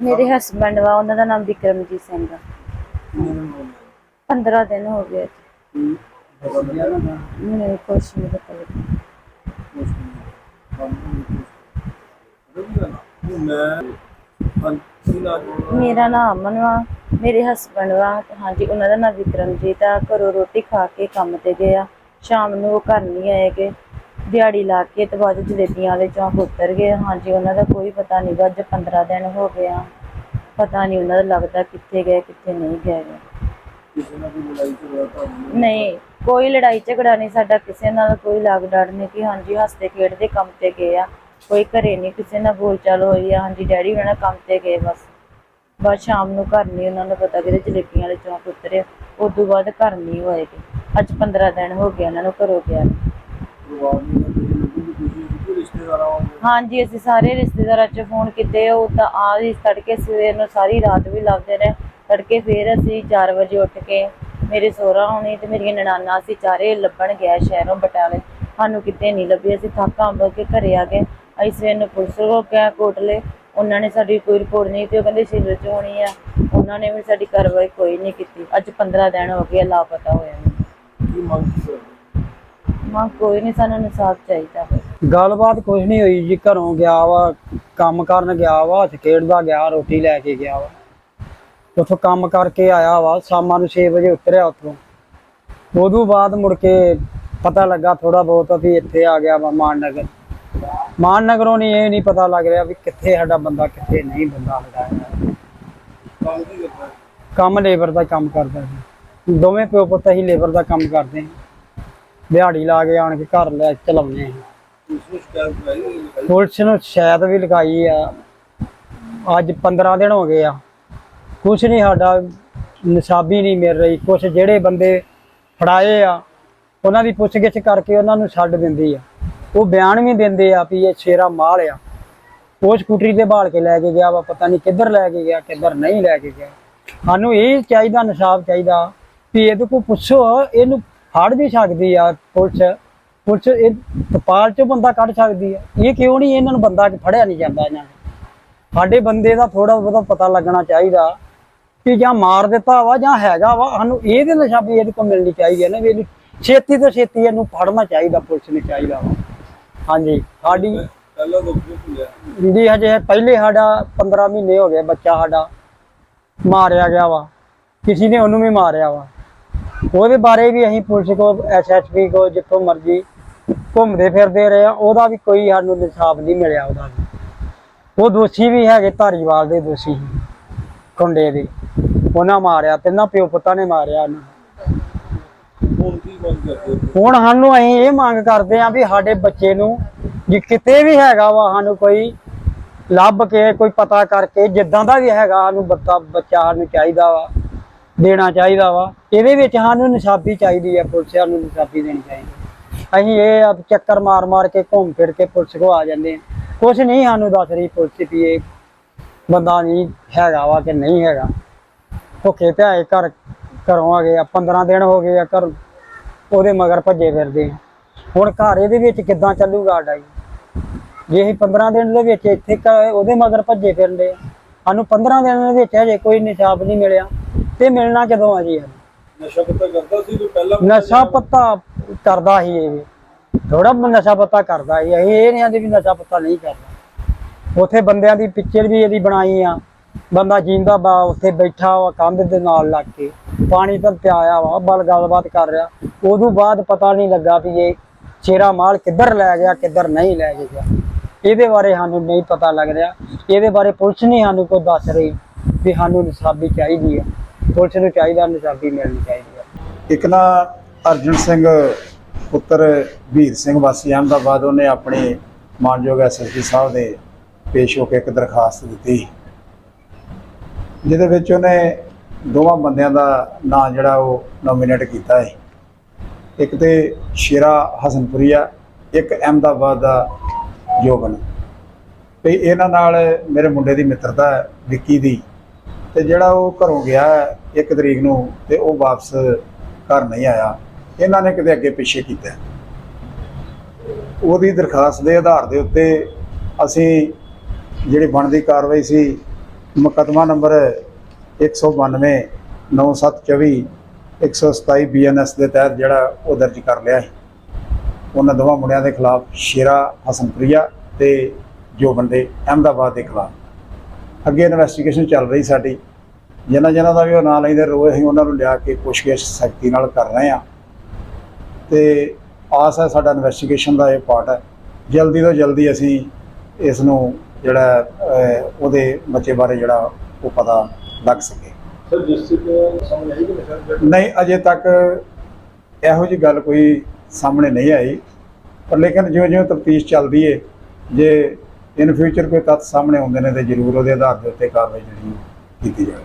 ਮੇਰੇ ਹਸਬੰਡ ਵਾ, ਉਹਨਾਂ ਦਾ ਨਾਮ ਵਿਕਰਮਜੀਤ ਸਿੰਘ ਆ। 15 ਦਿਨ ਹੋ ਗਏ ਮੈਨੂੰ ਕੁਛ ਨਹੀਂ ਪਤਾ ਲੱਗਾ ਮੇਰਾ ਨਾਮ ਅਮਨ ਵਾ, ਮੇਰੇ ਹਸਬੰਡ ਵਾ ਹਾਂਜੀ, ਉਹਨਾਂ ਦਾ ਨਾਮ ਵਿਕਰਮਜੀਤ ਆ। ਘਰੋਂ ਰੋਟੀ ਖਾ ਕੇ ਕੰਮ ਤੇ ਗਏ ਆ। ਸ਼ਾਮ ਨੂੰ ਉਹ ਘਰ ਨਹੀਂ ਆਏਗੇ। ਦਿਹਾੜੀ ਲਾ ਕੇ ਤੇ ਬਾਅਦ ਜਲੇਬੀਆਂ ਵਾਲੇ ਚੌਂਕ ਉਤਰ ਗਏ। ਹਾਂਜੀ ਉਹਨਾਂ ਦਾ ਕੋਈ ਪਤਾ ਨਹੀਂ ਅੱਜ 15 ਦਿਨ ਹੋ ਗਏ ਆ। ਪਤਾ ਨਹੀਂ ਉਹਨਾਂ ਦਾ ਲੱਗਦਾ ਕਿੱਥੇ ਗਏ ਕਿੱਥੇ ਨਹੀਂ ਗਏ। ਨਹੀਂ ਕੋਈ ਲੜਾਈ ਝਗੜਾ ਨਹੀਂ ਸਾਡਾ ਕਿਸੇ ਨਾਲ ਕੋਈ ਲਾਗ ਡਾਟ ਨਹੀਂ ਕਿ ਹਾਂਜੀ ਹੱਸਦੇ ਖੇਡਦੇ ਕੰਮ ਤੇ ਗਏ ਆ। ਕੋਈ ਘਰੇ ਨਹੀਂ ਕਿਸੇ ਨਾਲ ਬੋਲਚਾਲ ਹੋਈ ਆ। ਹਾਂਜੀ ਡੈਡੀ ਉਹਨਾਂ ਨਾਲ ਕੰਮ ਤੇ ਗਏ ਬਸ। ਬਸ ਸ਼ਾਮ ਨੂੰ ਘਰ ਨਹੀਂ ਉਹਨਾਂ ਨੂੰ ਪਤਾ ਕਿਤੇ ਜਲੇਬੀਆਂ ਵਾਲੇ ਚੌਂਕ ਉਤਰੇ। ਉਸ ਤੋਂ ਬਾਅਦ ਘਰ ਨਹੀਂ ਹੋਏਗੇ ਅੱਜ 15 ਦਿਨ ਹੋ ਗਏ ਉਹਨਾਂ ਨੂੰ ਘਰੋਂ ਗਿਆ। ਨੂੰ। ਹਾਂਜੀ ਅਸੀਂ ਸਾਰੇ ਰਿਸ਼ਤੇਦਾਰਾਂ 'ਚ ਫੋਨ ਕੀਤੇ ਉਹ ਤਾਂ ਆ ਹੀ ਤੜਕੇ ਸਵੇਰ ਨੂੰ ਸਾਰੀ ਰਾਤ ਵੀ ਲੱਭਦੇ ਰਹੇ। ਤੜਕੇ ਫੇਰ ਅਸੀਂ 4 ਵਜੇ ਉੱਠ ਕੇ ਮੇਰੇ ਸਹੁਰਾ ਹੋਣੀ ਤੇ ਮੇਰੀਆਂ ਨਨਾਨਾ ਅਸੀਂ ਚਾਰੇ ਲੱਭਣ ਗਿਆ ਸ਼ਹਿਰੋਂ ਬਟਾਲੇ। ਸਾਨੂੰ ਕਿਤੇ ਨਹੀਂ ਲੱਭੀ ਅਸੀਂ ਥੱਕ ਅੰਬ ਕੇ ਘਰੇ ਆ ਗਏ। ਅਸੀਂ ਸਵੇਰ ਨੂੰ ਪੁਲਿਸ ਕੋਲ ਗਏ ਕੋਟਲੇ। ਉਹਨਾਂ ਨੇ ਸਾਡੀ ਕੋਈ ਰਿਪੋਰਟ ਨਹੀਂ ਤੇ ਉਹ ਕਹਿੰਦੇ ਸਿਵਲ 'ਚ ਹੋਣੀ ਆ। ਉਹਨਾਂ ਨੇ ਵੀ ਸਾਡੀ ਕਾਰਵਾਈ ਕੋਈ ਨਹੀਂ ਕੀਤੀ। ਅੱਜ 15 ਦਿਨ ਹੋ ਗਏ ਲਾਪਤਾ ਹੋਇਆ। ਨੂੰ ਮਾਂ ਕੋਈ ਨਹੀਂ ਸਾਨੂੰ ਇਨਸਾਫ ਚਾਹੀਦਾ। ਬਸ ਗੱਲਬਾਤ ਕੁਝ ਨਹੀਂ ਹੋਈ ਜੀ, ਘਰੋਂ ਗਿਆ ਵਾ, ਕੰਮ ਕਰਨ ਗਿਆ ਵਾ, ਹੱਥ ਖੇਡਦਾ ਗਿਆ, ਰੋਟੀ ਲੈ ਕੇ ਗਿਆ ਵਾ। ਉੱਥੋਂ ਕੰਮ ਕਰਕੇ ਆਇਆ ਵਾ, ਸ਼ਾਮਾਂ ਨੂੰ 6 ਵਜੇ ਉਤਰਿਆ ਉੱਥੋਂ। ਉਦੋਂ ਬਾਅਦ ਮੁੜ ਕੇ ਪਤਾ ਲੱਗਾ ਥੋੜਾ ਬਹੁਤ ਵੀ ਇੱਥੇ ਆ ਗਿਆ ਵਾ ਮਾਨਨਗਰ। ਮਾਨਨਗਰੋਂ ਨਹੀਂ, ਇਹ ਨਹੀਂ ਪਤਾ ਲੱਗ ਰਿਹਾ ਵੀ ਕਿੱਥੇ ਸਾਡਾ ਬੰਦਾ, ਕਿੱਥੇ ਨਹੀਂ ਬੰਦਾ ਸਾਡਾ ਕੰਮ ਲੇਬਰ ਦਾ ਕੰਮ ਕਰਦਾ ਸੀ ਦੋਵੇਂ ਪਿਓ ਪੁੱਤ ਹੀ ਲੇਬਰ ਦਾ ਕੰਮ ਕਰਦੇ ਹਾਂ। ਦਿਹਾੜੀ ਲਾ ਕੇ ਆਣ ਕੇ ਘਰ ਲੈ ਚਲਾਉਂਦੇ ਹਾਂ। ਪੁਲਿਸ ਨੂੰ ਸ਼ਾਇਦ ਵੀ ਲਗਾਈ ਆ। ਅੱਜ 15 ਦਿਨ ਹੋ ਗਏ ਆ। ਕੁਛ ਨਹੀਂ ਸਾਡਾ, ਨਿਸ਼ਾਬੀ ਨਹੀਂ ਮਿਲ ਰਹੀ। ਕੁਛ ਜਿਹੜੇ ਬੰਦੇ ਫੜਾਏ ਆ, ਉਹਨਾਂ ਦੀ ਪੁੱਛਗਿੱਛ ਕਰਕੇ ਉਹਨਾਂ ਨੂੰ ਛੱਡ ਦਿੰਦੀ ਆ। ਉਹ ਬਿਆਨ ਵੀ ਦਿੰਦੇ ਆ ਵੀ ਇਹ ਸ਼ੇਰਾ ਮਾਲ ਆ। ਉਹ ਸਕੂਟਰੀ ਤੇ ਬਾਲ ਕੇ ਲੈ ਕੇ ਗਿਆ ਵਾ, ਪਤਾ ਨਹੀਂ ਕਿੱਧਰ ਲੈ ਕੇ ਗਿਆ, ਕਿੱਧਰ ਨਹੀਂ ਲੈ ਕੇ ਗਿਆ। ਸਾਨੂੰ ਇਹ ਚਾਹੀਦਾ, ਨਿਸ਼ਾਬ ਚਾਹੀਦਾ ਵੀ ਇਹਦੇ ਕੋਲ ਪੁੱਛੋ, ਇਹਨੂੰ ਫੜ ਵੀ ਸਕਦੀ ਆ ਪੁਲਿਸ। ਪੁਲਿਸ ਇਹ ਤਪਾਲ ਚੋਂ ਬੰਦਾ ਕੱਢ ਸਕਦੀ ਆ ਇਹ ਕਿਉਂ ਨਹੀਂ ਇਹਨਾਂ ਨੂੰ ਬੰਦਾ ਫੜਿਆ ਨਹੀਂ ਜਾਂਦਾ ਇਹਨਾਂ ਨੂੰ? ਸਾਡੇ ਬੰਦੇ ਦਾ ਥੋੜਾ ਬਹੁਤਾ ਪਤਾ ਲੱਗਣਾ ਚਾਹੀਦਾ ਕਿ ਜਾਂ ਮਾਰ ਦਿੱਤਾ ਵਾ ਜਾਂ ਹੈਗਾ ਵਾ ਸਾਨੂੰ ਇਹਦੇ ਨਿਸ਼ਾਬੀ ਇਹਦੇ ਕੋਲ ਮਿਲਣੀ ਚਾਹੀਦੀ ਹੈ ਨਾ ਵੀ ਛੇਤੀ ਤੋਂ ਛੇਤੀ ਇਹਨੂੰ ਫੜਨਾ ਚਾਹੀਦਾ ਪੁਲਿਸ ਨੂੰ ਚਾਹੀਦਾ ਵਾ। ਹਾਂਜੀ ਸਾਡੀ ਜੀ ਹਜੇ ਪਹਿਲੇ ਸਾਡਾ 15 ਮਹੀਨੇ ਹੋ ਗਏ ਬੱਚਾ ਸਾਡਾ ਮਾਰਿਆ ਗਿਆ ਵਾ। ਕਿਸੇ ਨੇ ਉਹਨੂੰ ਵੀ ਮਾਰਿਆ ਵਾ। ਉਹਦੇ ਬਾਰੇ ਵੀ ਅਸੀਂ ਪੁਲਿਸ ਕੋ ਐਸਐਸਪੀ ਕੋ ਜਿੱਥੋਂ ਮਰਜ਼ੀ ਘੁੰਮਦੇ ਫਿਰਦੇ ਰਹੇ ਆ ਉਹਦਾ ਵੀ ਕੋਈ ਸਾਨੂੰ ਇਨਸਾਫ ਨਹੀਂ ਮਿਲਿਆ ਉਹਦਾ ਵੀ। ਉਹ ਦੋਸ਼ੀ ਵੀ ਹੈਗੇ ਧਾਰੀਵਾਲ ਦੇ ਦੋਸ਼ੀ ਖੁੰਡੇ ਦੇ। ਉਹਨਾਂ ਮਾਰਿਆ ਤਿੰਨਾਂ ਪਿਓ ਪੁੱਤਾਂ ਨੇ ਮਾਰਿਆ ਉਹਨੂੰ ਹੁਣ ਸਾਨੂੰ ਅਸੀਂ ਇਹ ਮੰਗ ਕਰਦੇ ਆ ਵੀ ਸਾਡੇ ਬੱਚੇ ਨੂੰ ਜੇ ਕਿਤੇ ਵੀ ਹੈਗਾ ਵਾ ਸਾਨੂੰ ਕੋਈ ਲੱਭ ਕੇ ਕੋਈ ਪਤਾ ਕਰਕੇ ਜਿੱਦਾਂ ਦਾ ਵੀ ਹੈਗਾ ਸਾਨੂੰ ਬੱਤਾ ਬੱਚਾ ਸਾਨੂੰ ਚਾਹੀਦਾ ਵਾ। ਦੇਣਾ ਚਾਹੀਦਾ ਵਾ। ਇਹਦੇ ਵਿੱਚ ਸਾਨੂੰ ਨਿਸ਼ਾਬੀ ਚਾਹੀਦੀ ਹੈ, ਪੁਲਿਸ ਨੂੰ ਨਿਸ਼ਾਬੀ ਦੇਣੀ ਚਾਹੀਦੀ ਅਸੀਂ ਇਹ ਆ ਚੱਕਰ ਮਾਰ ਮਾਰ ਕੇ ਘੁੰਮ ਫਿਰ ਕੇ ਪੁਲਿਸ ਕੋ ਆ ਜਾਂਦੇ ਹਾਂ। ਕੁਝ ਨਹੀਂ ਸਾਨੂੰ ਦੱਸ ਰਹੀ ਪੁਲਿਸ ਵੀ ਇਹ ਬੰਦਾ ਨਹੀਂ ਹੈਗਾ ਵਾ ਕਿ ਨਹੀਂ ਹੈਗਾ। ਭੁੱਖੇ ਧਿਆਏ ਘਰ, ਘਰੋਂ ਆ ਗਏ ਆ 15 ਦਿਨ ਹੋ ਗਏ ਆ ਘਰ ਉਹਦੇ ਮਗਰ ਭੱਜੇ ਫਿਰਦੇ ਹੁਣ ਘਰ ਇਹਦੇ ਵਿੱਚ ਕਿੱਦਾਂ ਚੱਲੂਗਾ ਸਾਡਾ ਜੀ ਜੇ ਅਸੀਂ 15 ਦਿਨ ਦੇ ਵਿੱਚ ਇੱਥੇ ਘ- ਉਹਦੇ ਮਗਰ ਭੱਜੇ ਫਿਰਦੇ ਸਾਨੂੰ 15 ਦਿਨ ਦੇ ਵਿੱਚ ਹਜੇ ਕੋਈ ਨਿਸ਼ਾਬ ਨਹੀਂ ਮਿਲਿਆ। ਤੇ ਮਿਲਣਾ ਕਦੋਂ ਆ। ਜੀ? ਨਸ਼ਾ ਪੱਤਾ ਕਰਦਾ ਸੀ ਕੋਈ ਪਹਿਲਾਂ ਨਸ਼ਾ ਪੱਤਾ ਕਰਦਾ ਹੀ ਇਹ ਥੋੜਾ ਨਸ਼ਾ ਪੱਤਾ ਕਰਦਾ ਹੀ ਅਸੀਂ ਇਹ ਨਹੀਂ ਆਂਦੇ ਵੀ ਨਸ਼ਾ ਪੱਤਾ ਨਹੀਂ ਕਰਦਾ ਉਥੇ ਬੰਦਿਆਂ ਦੀ ਪਿਕਚਰ ਵੀ ਇਹਦੀ ਬਣਾਈ ਆ। ਬੰਦਾ ਜੀਂਦਾ ਬਾ ਉੱਥੇ ਬੈਠਾ ਵਾ ਕੰਧ ਦੇ ਨਾਲ ਲੱਗ ਕੇ। ਪਾਣੀ ਤਾਂ ਪਿਆਇਆ ਵਾ ਬਲ ਗੱਲਬਾਤ ਕਰ ਰਿਹਾ। ਉਦੋਂ ਬਾਅਦ ਪਤਾ ਨਹੀਂ ਲੱਗਾ ਵੀ ਇਹ ਸ਼ੇਰਾ ਮਾਲ ਕਿੱਧਰ ਲੈ ਗਿਆ ਕਿੱਧਰ ਨਹੀਂ ਲੈ ਗਿਆ। ਇਹਦੇ ਬਾਰੇ ਸਾਨੂੰ ਨਹੀਂ ਪਤਾ ਲੱਗ ਰਿਹਾ। ਇਹਦੇ ਬਾਰੇ ਪੁਲਿਸ ਨਹੀਂ ਸਾਨੂੰ ਕੋਈ ਦੱਸ ਰਹੀ ਵੀ ਸਾਨੂੰ ਨਿਸ਼ਾਬੀ ਚਾਹੀਦੀ ਹੈ ਪੁਲਿਸ ਨੂੰ ਚਾਹੀਦਾ ਨਿਸ਼ਾਬੀ ਮਿਲਣੀ ਚਾਹੀਦੀ ਹੈ। ਇੱਕ ਨਾ ਅਰਜਨ ਸਿੰਘ ਪੁੱਤਰ ਵੀਰ ਸਿੰਘ ਵਾਸੀ ਅਹਿਮਦਾਬਾਦ, ਉਹਨੇ ਆਪਣੇ ਮਾਨਯੋਗ ਐਸਐਸਪੀ ਸਾਹਿਬ ਦੇ ਪੇਸ਼ ਹੋ ਕੇ ਇੱਕ ਦਰਖਾਸਤ ਦਿੱਤੀ। ਜਿਹਦੇ ਵਿੱਚ ਉਹਨੇ ਦੋਵਾਂ ਬੰਦਿਆਂ ਦਾ ਨਾਂ ਜਿਹੜਾ ਉਹ ਨੋਮੀਨੇਟ ਕੀਤਾ ਹੈ। ਇੱਕ ਤੇ ਸ਼ੇਰਾ ਹਸਨਪੁਰੀਆ, ਇੱਕ ਅਹਿਮਦਾਬਾਦ ਦਾ ਜੋਬਨ। ਤੇ ਇਹਨਾਂ ਨਾਲ ਮੇਰੇ ਮੁੰਡੇ ਦੀ ਮਿੱਤਰਤਾ ਵਿੱਕੀ ਦੀ। ਤੇ ਜਿਹੜਾ ਉਹ ਘਰੋਂ ਗਿਆ ਇੱਕ ਤਰੀਕ ਨੂੰ ਤੇ ਉਹ ਵਾਪਸ ਘਰ ਨਹੀਂ ਆਇਆ। ਇਹਨਾਂ ਨੇ ਕਿਤੇ ਅੱਗੇ ਪਿੱਛੇ ਕੀਤਾ। ਉਹਦੀ ਦਰਖਾਸਤ ਦੇ ਆਧਾਰ ਦੇ ਉੱਤੇ ਅਸੀਂ ਜਿਹੜੀ ਬਣਦੀ ਕਾਰਵਾਈ ਸੀ, ਮੁਕੱਦਮਾ ਨੰਬਰ 192 9724 127 ਬੀਐਨਐਸ ਦੇ ਤਹਿਤ ਜਿਹੜਾ ਉਹ ਦਰਜ ਕਰ ਲਿਆ ਹੈ ਉਹਨਾਂ ਦੋਵਾਂ ਮੁੰਡਿਆਂ ਦੇ ਖਿਲਾਫ ਸ਼ੇਰਾ ਹਸਨਪ੍ਰਿਆ ਤੇ ਜੋ ਬੰਦੇ ਅਹਿਮਦਾਬਾਦ ਦੇ ਖਿਲਾਫ ਅੱਗੇ ਇਨਵੈਸਟੀਗੇਸ਼ਨ ਚੱਲ ਰਹੀ ਸਾਡੀ। ਜਿਨ੍ਹਾਂ ਜਿਨ੍ਹਾਂ ਦਾ ਵੀ ਉਹ ਨਾਂ ਲੈਂਦੇ ਰੋਏ ਅਸੀਂ ਉਹਨਾਂ ਨੂੰ ਲਿਆ ਕੇ ਪੁੱਛਗਿੱਛ ਸਖਤੀ ਨਾਲ ਕਰ ਰਹੇ ਹਾਂ। ਤੇ ਆਸ ਹੈ ਸਾਡਾ ਇਨਵੈਸਟੀਗੇਸ਼ਨ ਦਾ ਇਹ ਪਾਰਟ ਹੈ। ਜਲਦੀ ਤੋਂ ਜਲਦੀ ਅਸੀਂ ਇਸ ਨੂੰ ਜਿਹੜਾ ਉਹਦੇ ਬੱਚੇ ਬਾਰੇ ਜਿਹੜਾ ਉਹ ਪਤਾ ਲੱਗ ਸਕੇ। ਨਹੀਂ ਅਜੇ ਤੱਕ ਇਹੋ ਜੀ ਗੱਲ ਕੋਈ ਸਾਹਮਣੇ ਨਹੀਂ ਆਈ। ਪਰ ਲੇਕਿਨ ਜਿਉਂ ਜਿਉਂ ਤਫਤੀਸ਼ ਚੱਲਦੀ ਏ ਜੇ ਇਨ ਫਿਊਚਰ ਕੋਈ ਤੱਥ ਸਾਹਮਣੇ ਆਉਂਦੇ ਨੇ ਤੇ ਜ਼ਰੂਰ ਉਹਦੇ ਆਧਾਰ ਦੇ ਉੱਤੇ ਕਾਰਵਾਈ ਜਿਹੜੀ ਕੀਤੀ ਜਾਵੇ।